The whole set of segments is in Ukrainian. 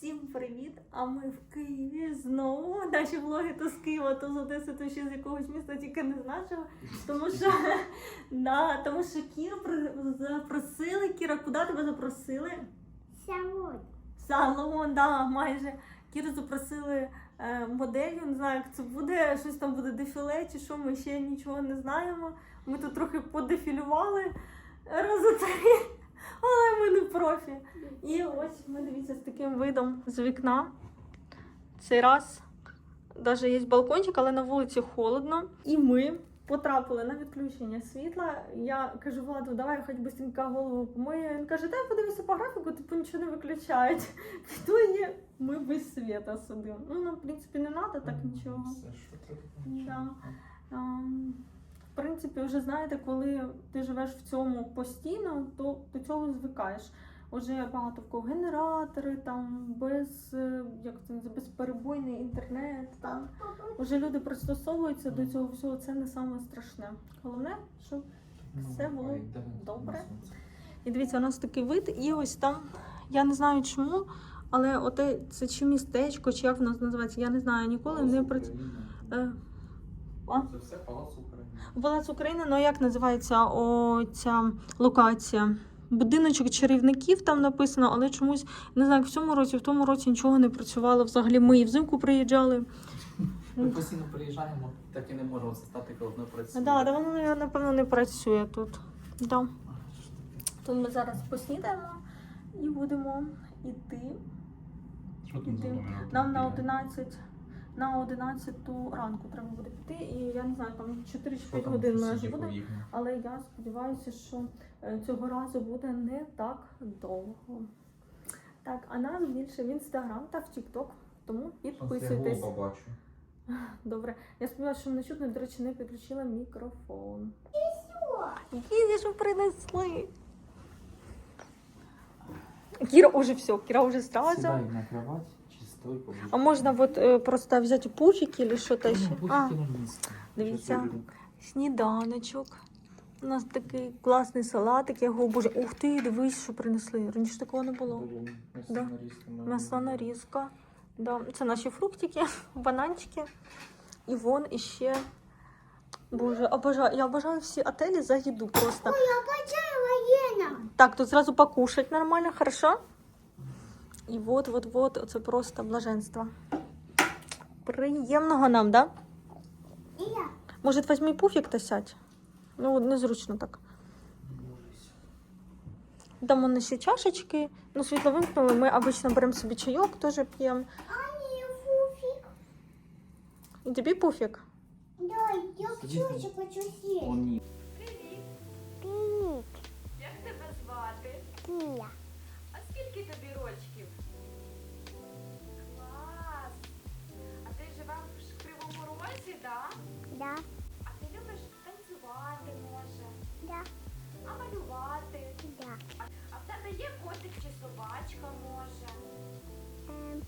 Всім привіт! А ми в Києві знову. Наші влоги то з Києва, то з Одеси, то ще з якогось міста, тільки не значила. Тому що, да, тому що Кіру запросили. Кіра, куди тебе запросили? Салон. Салон, да, майже. Кіру запросили е, не знаю, як це буде, щось там буде дефіле чи що, ми ще нічого не знаємо. Ми тут трохи подефілювали рази три, але ми не профі. І ось ми дивіться з таким видом з вікна. Цей раз навіть є балкончик, але на вулиці холодно. І ми потрапили на відключення світла. Я кажу, Владу, давай хоч быстренько голову помию. Він каже, дай подивися по графіку, типу нічого не виключають. Піду і ми без світа сидимо. Ну, нам, в принципі, не треба так нічого. Да. Принципі, вже знаєте, коли ти живеш в цьому постійно, то до цього звикаєш. Уже багато в кого генератори, там без е, як це безперебойний інтернет. Там уже люди пристосовуються до цього всього. Це не саме страшне. Головне, щоб Все було добре. і дивіться, у нас такий вид, і ось там. Я не знаю чому, але оте це чи містечко, чи як воно називається, я не знаю ніколи не працюю. Це все Палац України. Палац України, ну як називається о, ця локація? Будиночок чарівників там написано, але чомусь не знаю, в цьому році, в тому році нічого не працювало. Взагалі ми і взимку приїжджали. Ми постійно приїжджаємо, так і не можемо застати, коли воно працює. Да, да, воно напевно не працює тут. Да. Тут ми зараз поснідаємо і будемо йти. Що там за номер? Нам на 11. На 11 ранку треба буде піти, і я не знаю, там 4 чи 5 годин ми аж буде. Але я сподіваюся, що е, цього разу буде не так довго. Так, а нас більше в інстаграм та в Тікток. Тому підписуйтесь. побачу. Добре. Я сподіваюся, що мене чутно, до речі, не підключила мікрофон. Які що принесли? Кіра уже все, Кіра уже сразу. Сідай на кровать, чи стой побачу. А можна вот е, просто взяти пуфики или що-то Ну, ще? А, дивіться. Сніданочок. У нас такий класний салатик. Я його боже. Ух ти, дивись, що принесли. Раніше такого не було. Да. М'ясна нарізка. Да. Це наші фруктики, бананчики. І вон іще. Боже, обожаю. Я обожаю всі отелі за їду просто. Я почала Лена. Так, тут зразу покушать нормально, хорошо? І вот, вот, вот, це просто блаженство. Приємного нам, да? Може, візьми пуфік та сядь? Ну, незручно так. Там вони ще чашечки. Ну, світло вимкнули. Ми обично беремо собі чайок, теж п'ємо. І тобі пуфік. Да, я Сидите. хочу, хочу О, съесть. Як тебе звати? Кия. А скільки тобі рочків? Малювати? да. А в тебе є котик чи собачка, може? Ем,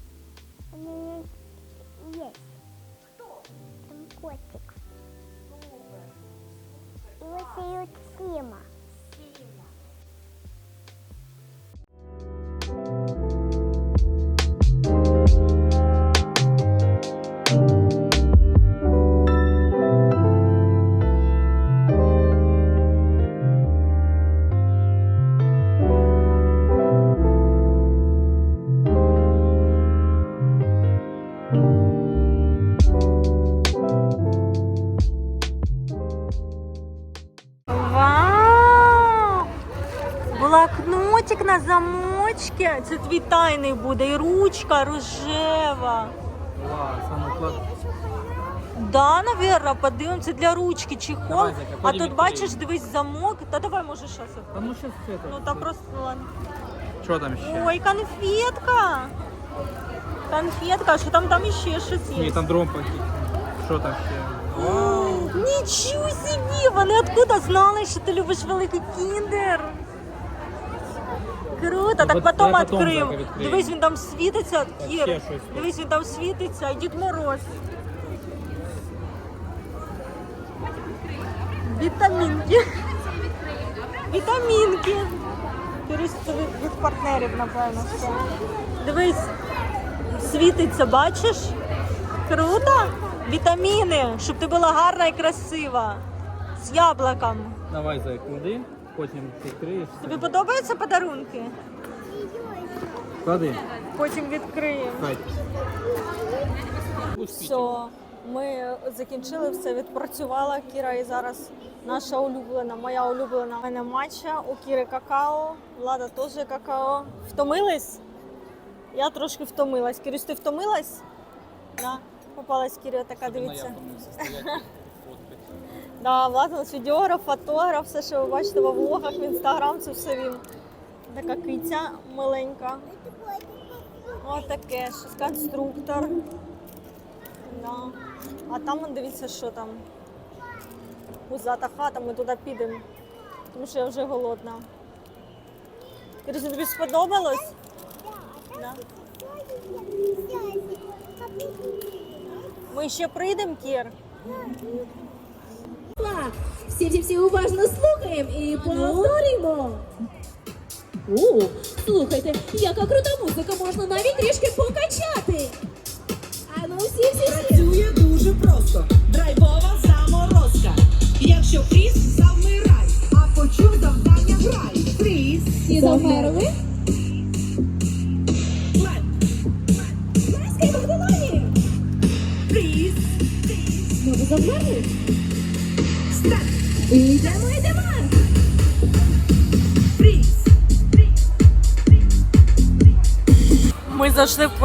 у есть Хто? там котик. Супер. Супер. І Клас. зовут Сима. Сіма. Замочці. Це твій тайний буде. І ручка рожева. Клас. Да, навірно, подивимося для ручки чехол. Давай, А тут бачиш, дивись замок. Та давай, може, щас. Та ну щас це. Ну та просто ладно. Що там ще? Ой, конфетка. Конфетка, що там там ще щось є? Ні, там дрон пакет. Що там ще? Вау. Нічого собі! Вони откуда знали, що ти любиш великий кіндер? Круто, так От потім відкриємо. Дивись, він там світиться, Кір. Дивись, він там світиться, і Дід Мороз. Вітамінки. Вітамінки. Це від, партнерів, напевно. все. Дивись, світиться, бачиш? Круто? Вітаміни, щоб ти була гарна і красива. З яблуком. Давай заклади, потім відкриєш. Тобі подобаються подарунки? Клади. Потім відкриємо. Хай. Все, ми закінчили все, відпрацювала Кіра і зараз наша улюблена, моя улюблена У мене матча, у Кіри какао, Влада теж какао. Втомились? Я трошки втомилась. Кірюсь, ти втомилась? Да. Попалась Кіря така, дивіться. Да, нас відеограф, фотограф, все, що ви бачите во влогах, в інстаграм, це все він. Така киця маленька. Ось таке, щось конструктор. Да. А там дивіться, що там. Пузата хата, ми туди підемо. Тому що я вже голодна. Кирюся, тобі сподобалось? Да. Ми ще прийдемо, Кір. Всі всі всі уважно слухаємо і повторюємо. О, слухайте, яка крута музика, можна навіть трішки покачати. А ну всі всі всі. Працює дуже просто. Драйвова заморозка. Якщо фріз, завмирай, а почув завдання грай. Фріз, Всі завмерли.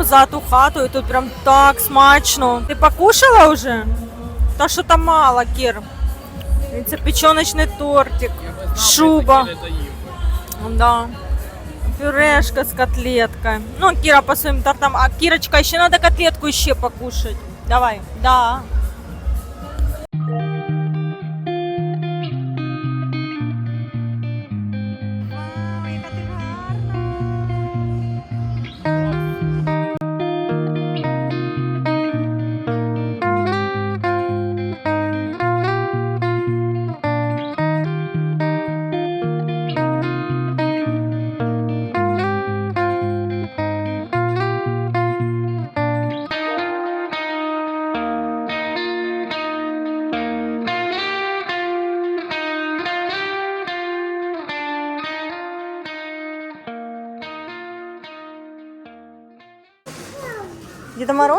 Зайшли у хату і тут прям так смачно. Ти покушала вже? Та що там мало, Кір. Це печоночний тортик, шуба. Да. Пюрешка з котлеткой. Ну, Кира по своим тортам. А Кирочка, ще надо котлетку ще покушать. Давай. Да.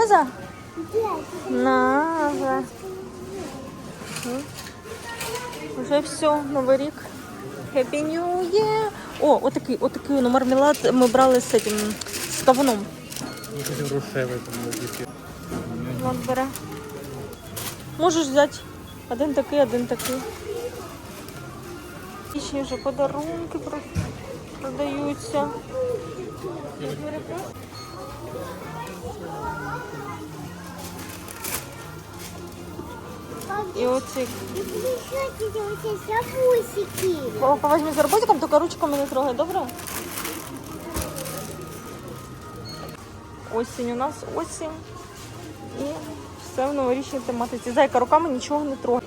Мороза? На, вже. М. Все, Новий рік. Happy New Year. О, отакий, отакий ну, мармелад ми брали з цим, з кавуном. Рушевий бере. Можеш взяти один такий, один такий. І ще вже подарунки про- продаються. І оці. О, Повозьми з роботиком, тільки ручками не трогай, добре? Осінь у нас осінь. І все в новорічній тематиці. Зайка руками нічого не трогає.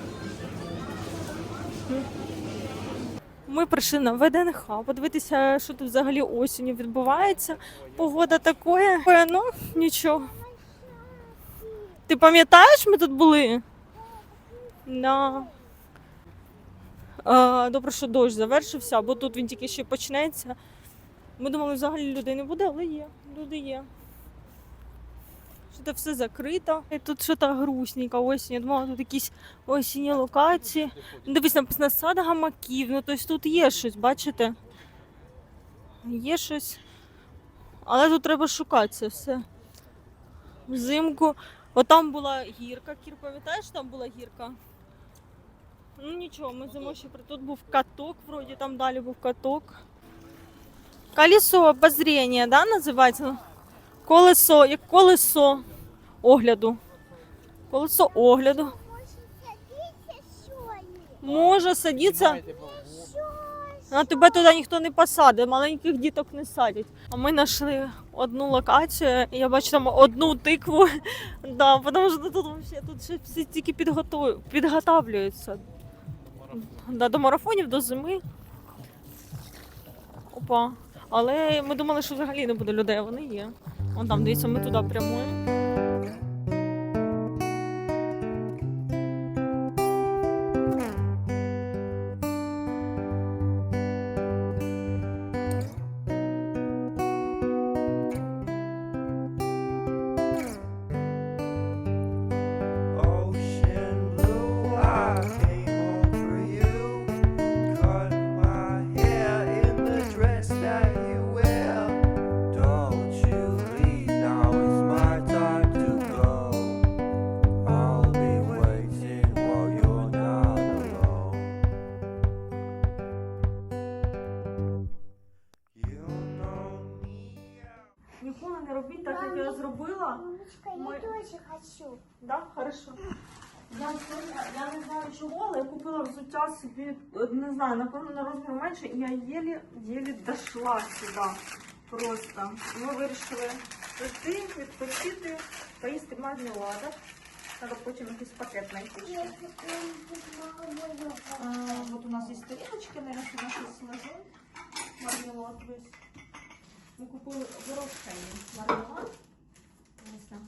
Ми прийшли на ВДНХ, подивитися, що тут взагалі осінню відбувається. Погода такое, ну нічого. Ти пам'ятаєш, ми тут були? Да. А, добре, що дощ завершився, бо тут він тільки ще почнеться. Ми думали, взагалі людей не буде, але є. Люди є. Що все закрито. І тут що то грустненько осінь. Я думала, тут якісь осінні локації. Ну, Дивись, написано сад гамаків. Ну, тобто тут є щось, бачите? Є щось. Але тут треба шукати це все. Взимку. Отам була гірка. Кір, пам'ятаєш, там була гірка? Ну нічого, ми зимою ще при- тут був каток, вроді там далі був каток. Колесо обозрення, да, називається? Колесо, як колесо огляду. Колесо огляду. Може садитися. А тебе туди ніхто не посадить, маленьких діток не садять. А ми знайшли одну локацію, я бачу там одну тикву. Да, тому що тут тут ще всі тільки підготов... Да, до марафонів, до зими. Опа. Але ми думали, що взагалі не буде людей, вони є. Вон там, дивіться, ми туди прямуємо. Мамочка, Мой- я тоже хочу. Да, хорошо. Я, сьогодні- я не знаю чого, але я купила взуття собі, е, не знаю, напевно, на розмір менше, і я єлі, єлі дійшла сюди. Просто. Ми вирішили прийти, відпочити, поїсти мармеладок. Треба потім якийсь пакет знайти. ще. А, вот у нас есть тарелочки, наверное, сейчас сложу. Мармелад весь. Мы купили горошені мармелад. Ось так.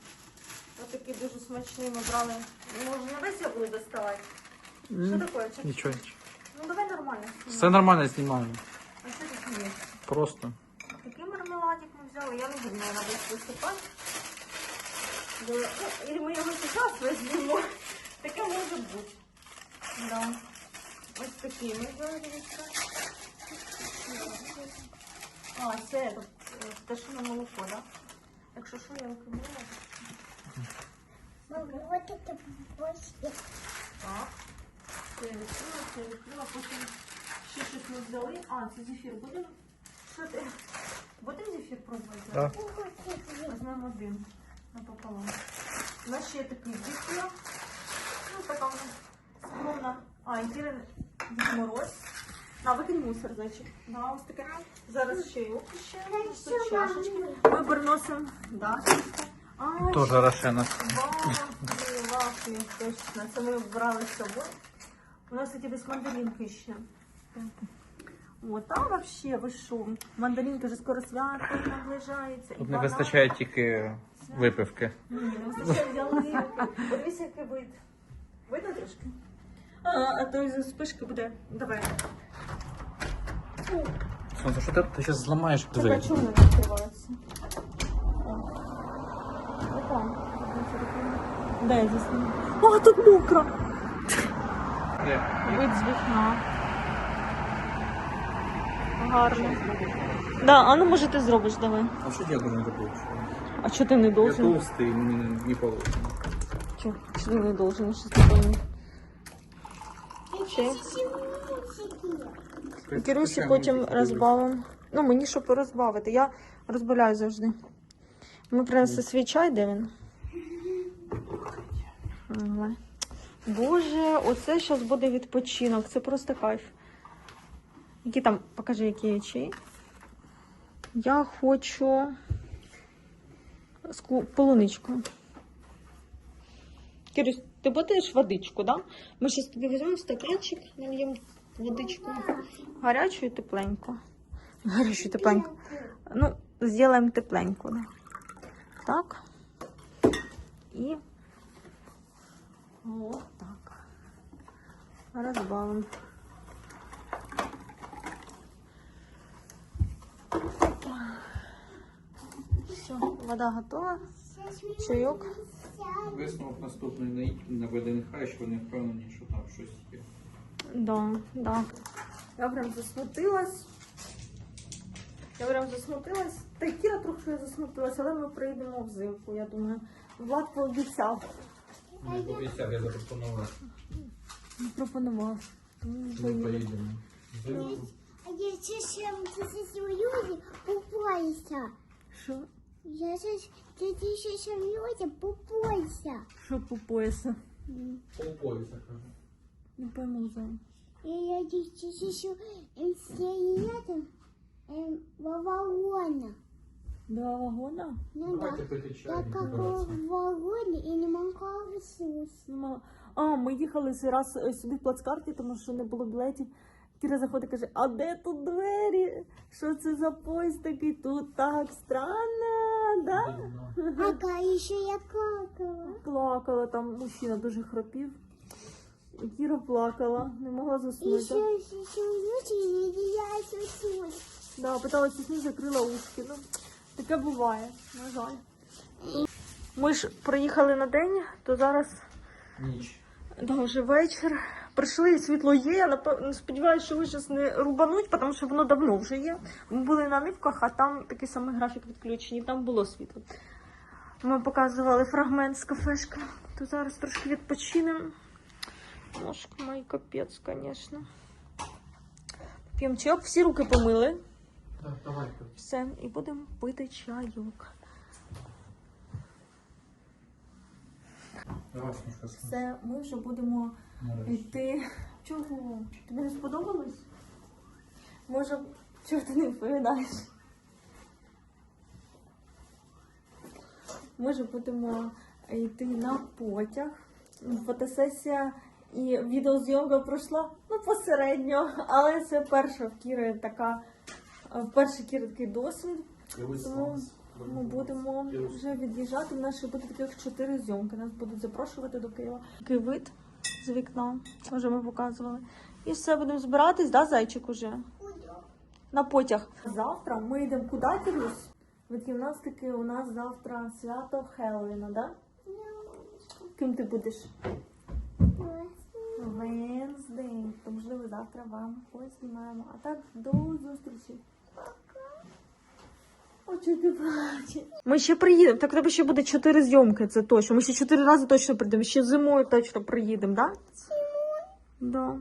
Ось такий дуже смачний ми брали. Ну, Може, не весь я буду доставати? Що таке? Чи- Нічого. Ну давай нормально. Все нормально знімаю. А що тут є? Просто. Такий мармеладик ми взяли. Я не буду, наверное, весь висипати. Бо, ну, і ми його зараз візьмемо. Таке може бути. Да. Ось такі ми взяли. дивіться. А, це е, пташине молоко, да? Якщо що, я викинула. Мама, вот это больше. Так. Це я відкрила, це я відкрила, потім ще щось ми взяли. А, це зефір. Будемо? Що ти? Будемо зефір пробувати? Так. Візьмемо один напополам. У нас ще є такий зефір. Ну, така вона скромна. А, і Дірин Дід Мороз. На, викинь мусор, значить. Да, ось таке. Зараз ще й опущаємо. Тут чашечки. Ми переносимо. Да, а, Теж рошена. Вафлі, вафлі, точно. Це ми брали з собою. У нас эти десь мандаринки ще. От, а вообще, ви що? Мандаринки вже скоро свято наближається. Тут не вистачає тільки випивки. Ні, не вистачає ялинки. Подивіться, який вид. Видно трошки? А, а то із спишки буде. Давай. Сонце, що ти, ти зараз зламаєш Так, двері? а чому не відкривається? Де я засніму? А, тут мокро. Вид з вікна. Гарно. Да, а ну може ти зробиш, давай. А що я должен робити? А що ти не Я должен? толстий, мені не, не положено. Чо? Що ти не должен? Щось не пойму. Ще. Кірусі потім розбавимо. Ну, мені щоб розбавити. Я розбавляю завжди. Ми принесли свій чай, де він? Боже, оце зараз буде відпочинок. Це просто кайф. Які там, покажи, які є. Я хочу з ку- Кирюсь, ти будеш водичку, да? Ми зараз тобі візьмемо стаканчик, нальємо водичку. Гарячу і тепленьку. Гарячу і тепленьку. Ну, зробимо тепленьку, да. Так. І вот так. Розбавимо. Все, вода готова. Чайок. Висновок наступний на ВДНХ, що вони впевнені, що там щось є. Да, да. Я прям засмутилась. Я прям засмутилась. Та й Кіра трохи засмутилась, але ми прийдемо взимку, я думаю. Влад пообіцяв. Не пообіцяв, я запропонував. Пропонував. Тому ми поїдемо. поїдемо. Взимку. А я сейчас здесь люди попойся. Що? Я сейчас ты сейчас люди попойся. Що по пояса, кажу. Не пойму зараз. И я здесь еще стоят во вагона. Два вагона? Ну да. Давайте пити чай. Так і как в вагоне и не могла. Ма- А, ми їхали раз е, сюди в плацкарті, тому що не було білетів. Кіра заходить і каже, а де тут двері? Що це за поїзд такий? Тут так странно. Да? Ага, еще я плакала. Плакала, там мужчина дуже хропів. І Кіра плакала, не могла заснути. Еще, еще внучи, и я сосусь. Да, питалася сні, закрила ушки. Ну, таке буває, на жаль. Ми ж приїхали на день, то зараз Ніч. да, вже вечір. Прийшли, світло є. Я сподіваюся, що ви зараз не рубануть, тому що воно давно вже є. Ми були на нивках, а там такий самий графік відключені, там було світло. Ми показували фрагмент з кафешки. То зараз трошки відпочинемо. Ножка мій капець, звісно. П'ємо чайок, всі руки помили. Так, давай. Все, і будемо пити чайок. Все, ми вже будемо йти. Чого? Тобі не сподобалось? Може, чого ти не відповідаєш? Ми вже будемо йти на потяг. Фотосесія і відеозйомка пройшла ну, посередньо, але це перша в Кіри така, е, перший Кіри такий досвід. Тому ми будемо вже від'їжджати. У нас ще буде таких чотири зйомки. Нас будуть запрошувати до Києва. Такий вид з вікна, вже ми показували. І все, будемо збиратись, да, зайчик уже? На потяг. Завтра ми йдемо куди, Кирюсь? Від гімнастики у нас завтра свято Хеллоуіна, да? Ким ти будеш? Венздей. То можливо завтра вам познімаємо. А так до зустрічі. Ти? Ми ще приїдемо. Так треба ще буде чотири зйомки, це точно. Ми ще чотири рази точно прийдемо. Ще зимою точно приїдемо, так? Да? Зимою? Да.